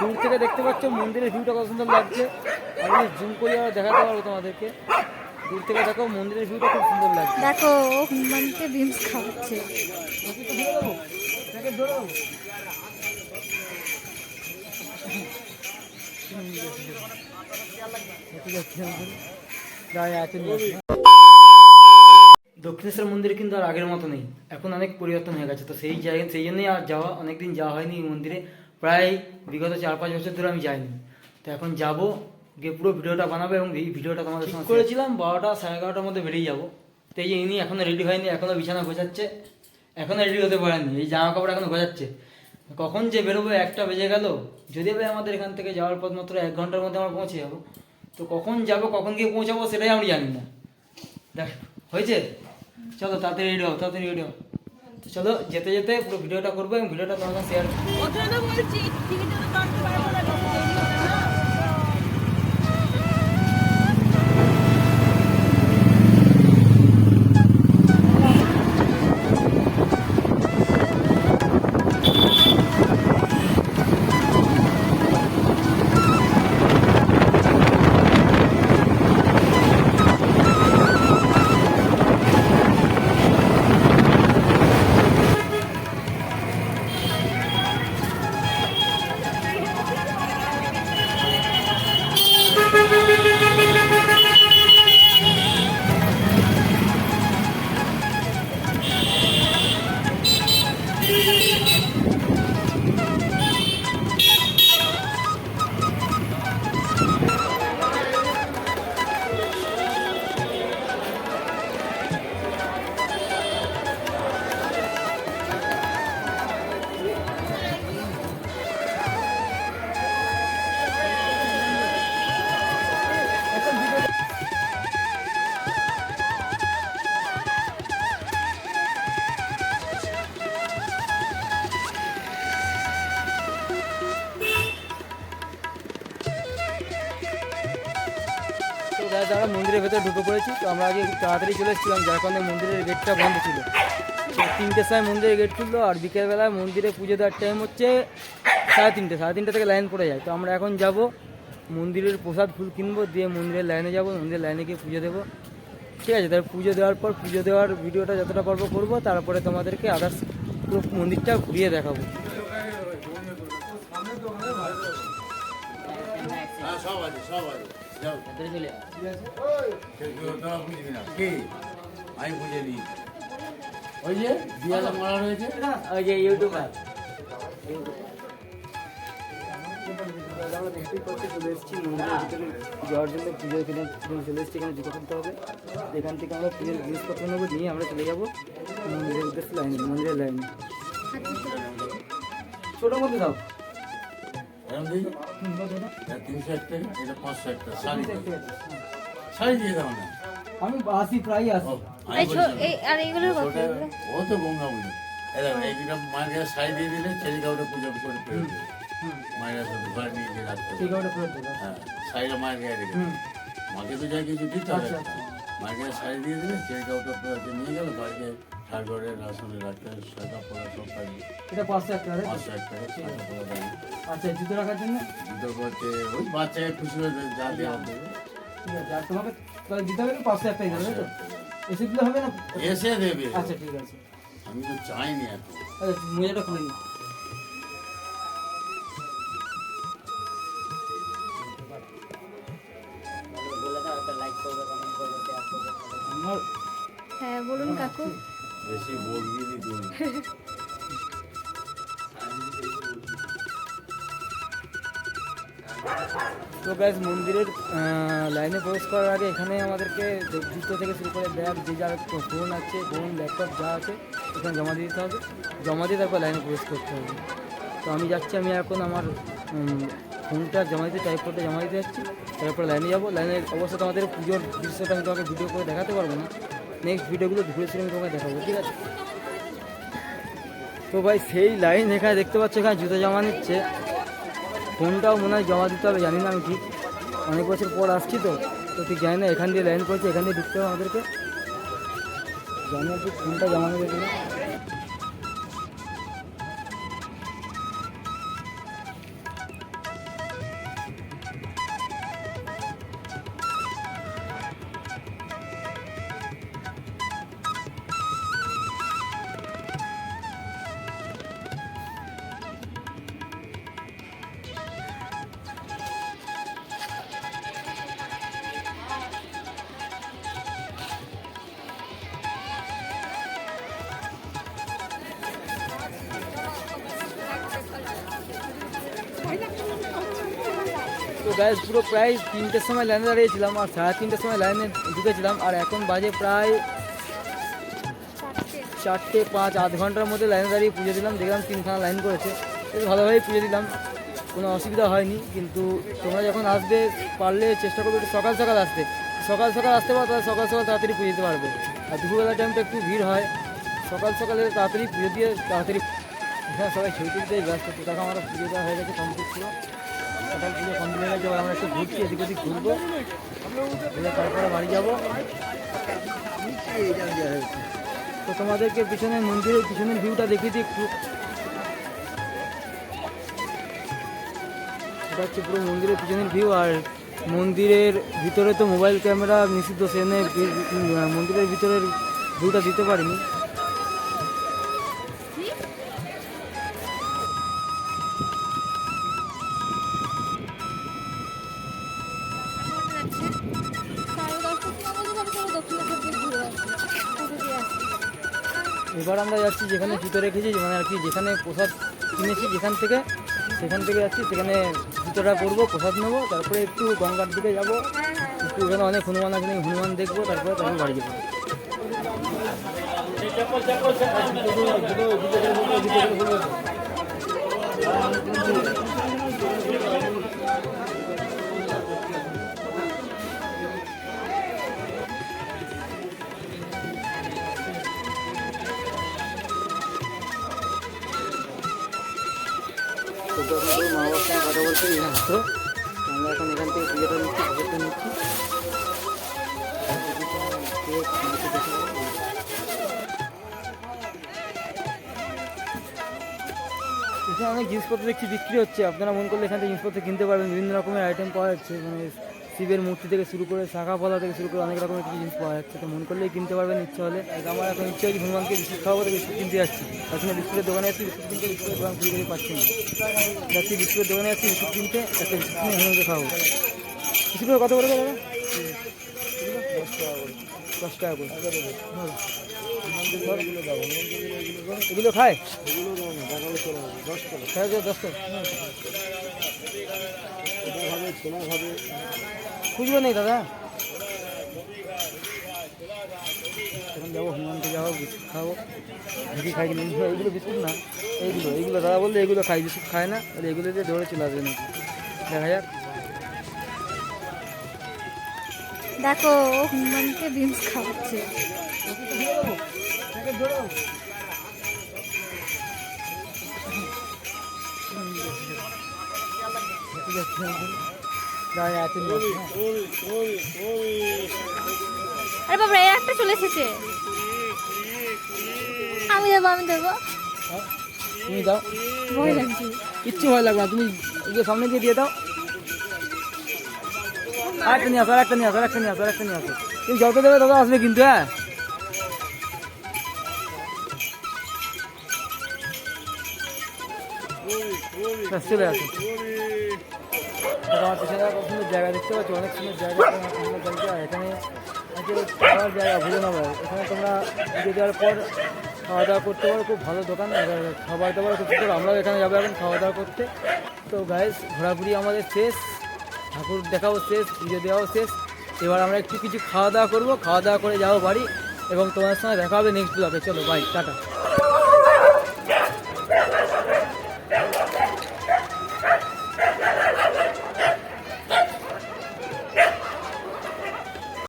দূর থেকে দেখতে পাচ্ছ মন্দিরের ভিউটা কত সুন্দর লাগছে। আমি জুম করে দেখাতে পারব তোমাদেরকে। দূর থেকে দেখো মন্দিরের ভিউটা খুব সুন্দর লাগছে। দেখো ও হনুমানকে বিমস খাওয়াচ্ছে। দক্ষিণেশ্বর মন্দির কিন্তু আর আগের মতো নেই। এখন অনেক পরিবর্তন হয়ে গেছে। তো সেই জায়গায় সেই জন্যই আর যাওয়া অনেকদিন যাওয়া হয়নি এই মন্দিরে। প্রায় বিগত চার পাঁচ বছর ধরে আমি যাইনি। তো এখন যাব গিয়ে পুরো ভিডিওটা বানাবো এবং এই ভিডিওটা তোমাদের সঙ্গে করেছিলাম বারোটা সাড়ে এগারোটার মধ্যে বেরিয়ে যাব। তো এই যে ইনি এখনও রেডি হয়নি এখনও বিছানা গোছাচ্ছে এখনও রেডি হতে পারেনি এই জামা কাপড় এখনও গোছাচ্ছে। কখন যে বেরোবো একটা বেজে গেল যদি ভাই আমাদের এখান থেকে যাওয়ার পর মাত্র এক ঘণ্টার মধ্যে আমরা পৌঁছে যাব তো কখন যাব কখন গিয়ে পৌঁছাবো সেটাই আমি জানি না। দেখ হয়েছে? চলো তাড়াতাড়ি রেডি হও তাড়াতাড়ি রেডি হও। চলো যেতে যেতে পুরো ভিডিওটা করব এবং ভিডিওটা তোমাকে শেয়ার ওটা যারা মন্দিরের ভেতরে ঢুকে পড়েছি। তো আমরা আগে তাড়াতাড়ি চলে এসেছিলাম যার কারণে মন্দিরের গেটটা বন্ধ ছিল। তিনটের সময় মন্দিরের গেট খুললো, আর বিকেলবেলায় মন্দিরে পুজো দেওয়ার টাইম হচ্ছে সাড়ে তিনটে সাড়ে তিনটে থেকে লাইন পড়ে যায়। তো আমরা এখন যাব মন্দিরের প্রসাদ ফুল কিনবো, দিয়ে মন্দিরের লাইনে যাব, মন্দিরের লাইনে গিয়ে পুজো দেবো। ঠিক আছে তারপর পুজো দেওয়ার পর, পুজো দেওয়ার ভিডিওটা যতটা পারব করব, তারপরে তোমাদেরকে আদার্স মন্দিরটা ঘুরিয়ে দেখাবো। হ্যাঁ সব আছে সব আছে। যাও চলে কেউ তোরা বুঝবি না কে আমি বুঝে নিই ওই যে দিয়ালে মারা রয়েছে। ওই যে ইউটিউবার। আমরা দেখতেই পাচ্ছি চলে এসেছি যাওয়ার জন্য পুজো এখানে চলে এসেছি এখানে করতে হবে এখান থেকে আমরা পুজোর জিনিসপত্র নেব নিয়ে আমরা চলে যাব মন্দিরের উদ্দেশ্যে লাইনে মন্দিরের লাইনে ছোটোর মধ্যে দাও। এরকম দিই এটা তিনশো এটা পাঁচশো শাড়ি দাও। শাড়ি দিয়ে দাও না। আমি আসি প্রায় ও, আসি আর এগুলো? ও তো গঙ্গা বুঝে এরা এইটা মায়ের কাছে শাড়ি দিয়ে দিলে ছেলেকে ওটা পুজো করে ফেরত মায়ের ঘরে নিয়ে গিয়ে রাখতে দেবো। হ্যাঁ শাড়িটা মায়ের গায়ে রেখে মাকে তো যা কিছু দিতে হবে। আচ্ছা, আচ্ছা। মায়ের গায়ে শাড়ি দিয়ে দিলে ছেলেকে ওটা ফেরত নিয়ে গেল বাড়িতে ঠাকুরে রাসনে রাখতে শাখা পড়া সব কাজ এটা পাঁচশো এক টাকা পাঁচশো এক টাকা শাখা পড়া দেয় আচ্ছা জুতো রাখার জন্য? দুটো করতে ওই বাচ্চাকে খুশি হয়ে যা দেওয়া দেবে ঠিক আছে আর তোমাকে তাহলে দিতে হবে না পাঁচশো এক টাকা তো? এসে দিলে হবে না? এসে দেবে। আচ্ছা ঠিক আছে। আমি তো চাইনি এখন। আচ্ছা মোজাটা খুলে নি হ্যাঁ বলুন কাকু। বেশি বলবি তুই তো গ্যাস মন্দিরের লাইনে প্রবেশ করার আগে এখানে আমাদেরকে জুতো থেকে শুরু করে ব্যাগ, যে যার ফোন আছে ফোন ল্যাপটপ যা আছে, এখানে জমা দিতে হবে। জমা দিয়ে তারপর লাইনে প্রবেশ করতে হবে। তো আমি যাচ্ছি, আমি এখন আমার ফোনটা জমা দিতে টাইপ করতে জমা দিতে যাচ্ছি। তারপর লাইনে যাব। লাইনে অবশ্যই তোমাদের পুজোর দৃশ্যটা আমি তোমাকে ভিডিও করে দেখাতে পারব না। নেক্সট ভিডিওগুলো ঘুরে সেরে আমি তোমাকে দেখাবো, ঠিক আছে? তো ভাই, সেই লাইন এখানে দেখতে পাচ্ছ, এখানে জুতো জমা নিচ্ছে। ফোনটাও মনে হয় জমা দিতে হবে, জানি না আমি ঠিক। অনেক বছর পর আসছি তো তো ঠিক জানি না, এখান দিয়ে লাইন করছে, এখান দিয়ে ঢুকতে হবে আমাদেরকে। জানি না ফোনটা জমা নেবে কিনা। তো গাইজ পুরো প্রায় তিনটের সময় লাইনে দাঁড়িয়েছিলাম আর সাড়ে তিনটের সময় লাইনে ঢুকেছিলাম আর এখন বাজে প্রায় চারটে পাঁচ, আধ ঘণ্টার মধ্যে লাইনে দাঁড়িয়ে পুজো দিলাম। দেখলাম তিনখানা লাইন করেছে। ভালোভাবেই পুজো দিলাম। কোনো অসুবিধা হয়নি, কিন্তু তোমরা যখন আসবে, পারলে চেষ্টা করবে একটু সকাল সকাল আসতে। সকাল সকাল আসতে পারো, তাহলে সকাল সকাল তাড়াতাড়ি পুজো দিতে পারবে। আর দুপুরবেলার টাইমটা একটু ভিড় হয়। সকাল সকালে তাড়াতাড়ি পুজো দিয়ে তাড়াতাড়ি এখানে সবাই ছবি তুলতেই ব্যস্ত তখন আমরা পুজো দেওয়া হয়ে গেছে কমপ্লিট ছিল। সকাল পুজো কমপ্লিট হয়ে গেছে আমরা একটু ঘুরছি, এদিক ওদিক ঘুরবো। ঘুরে তারপরে বাড়ি যাব। তো তোমাদেরকে পিছনে মন্দিরের পিছনের ভিউটা দেখিয়ে দিই একটু। এটা হচ্ছে পুরো মন্দিরের পিছনের ভিউ আর মন্দিরের ভিতরে তো মোবাইল ক্যামেরা নিষিদ্ধ সেখানে মন্দিরের ভিতরের ভিউটা দিতে পারিনি। এবার আমরা যাচ্ছি যেখানে জুতো রেখেছি মানে আর কি যেখানে প্রসাদ কিনেছি যেখান থেকে, সেখান থেকে যাচ্ছি, সেখানে জুতোটা করব প্রসাদ নেব, তারপরে একটু গঙ্গার দিকে যাব, একটু ওখানে অনেক হনুমান আছে হনুমান দেখব, তারপরে তারপরে বাড়ি যাব। তো সঙ্গে কথা আমরা এখন এখান থেকে নিচ্ছি নিচ্ছি এখানে অনেক জিনিসপত্র দেখছি বিক্রি হচ্ছে। আপনারা মন করলে এখান থেকে জিনিসপত্র কিনতে পারবেন। বিভিন্ন রকমের আইটেম পাওয়া যাচ্ছে। মানে শিবের মূর্তি থেকে শুরু করে শাখা ফলা থেকে শুরু করে অনেক রকমের কিছু জিনিস পাওয়া যাচ্ছে। তো মন করলেই কিনতে পারবেন, ইচ্ছা হলে। আমার এখন ইচ্ছে হচ্ছে হনুমানকে বিস্কুট খাওয়াবো তো বিস্কুট কিনতে যাচ্ছি। তাছাড়া বিস্কুটের দোকানে যাচ্ছি, বিস্কুট কিনতে, বিস্কুটের দোকান খুলে খুলে পাচ্ছি না। যাচ্ছি বিস্কুটের দোকানে যাচ্ছি, বিস্কুট কিনতে একটা বিস্কুট কিনে হনুমানকে খাওয়াবো। বিস্কুট কত করে দাদা? দশ টাকা করে। এগুলো খায়? খায় যে দশ টাকা। খুঁজবে নেই দাদা। এখন যাব হনুমানকে যাব বিস্কুট খাব। খাই কিনা এইগুলো বিস্কুট না এইগুলো এইগুলো দাদা বললে এগুলো খাই বিস্কুট খায় না তাহলে এগুলো দিয়ে দৌড়ে চলে আসবে নাকি? দেখা যাক। দেখো ও হনুমানকে খাওয়াচ্ছে। ঠিক আছে আরে বাবা এর একটা চলে এসেছে। আমি দেবো আমি দেবো। হ্যাঁ, তুমি দাও। ভয় লাগছে। কিচ্ছু ভয় লাগবে না তুমি সামনে দিয়ে দিয়ে দাও। আরেকটা নিয়ে আসো আরেকটা নিয়ে আসো আরেকটা নিয়ে আসো আরেকটা নিয়ে আসো। তুমি যত দেবে তত আসবে কিন্তু হ্যাঁ? চলে আসো। তোমার পিছনে কত সুন্দর জায়গা দেখতে পাচ্ছ, অনেক সুন্দর জায়গা সুন্দর এখানে খাওয়ার জায়গা ভোজন হবে এখানে তোমরা পুজো দেওয়ার পর খাওয়া দাওয়া করতে পারো, খুব ভালো দোকান। খাবার দাবার খুব সুন্দর। আমরাও এখানে যাব এখন খাওয়া দাওয়া করতে। তো গাইস ঘোরাঘুরি আমাদের শেষ। ঠাকুর দেখাও শেষ, পুজো দেওয়াও শেষ। এবার আমরা একটু কিছু খাওয়া দাওয়া করব। খাওয়া দাওয়া করে যাব বাড়ি এবং তোমার সঙ্গে দেখা হবে নেক্সট ব্লগে চলো বাই টাটা।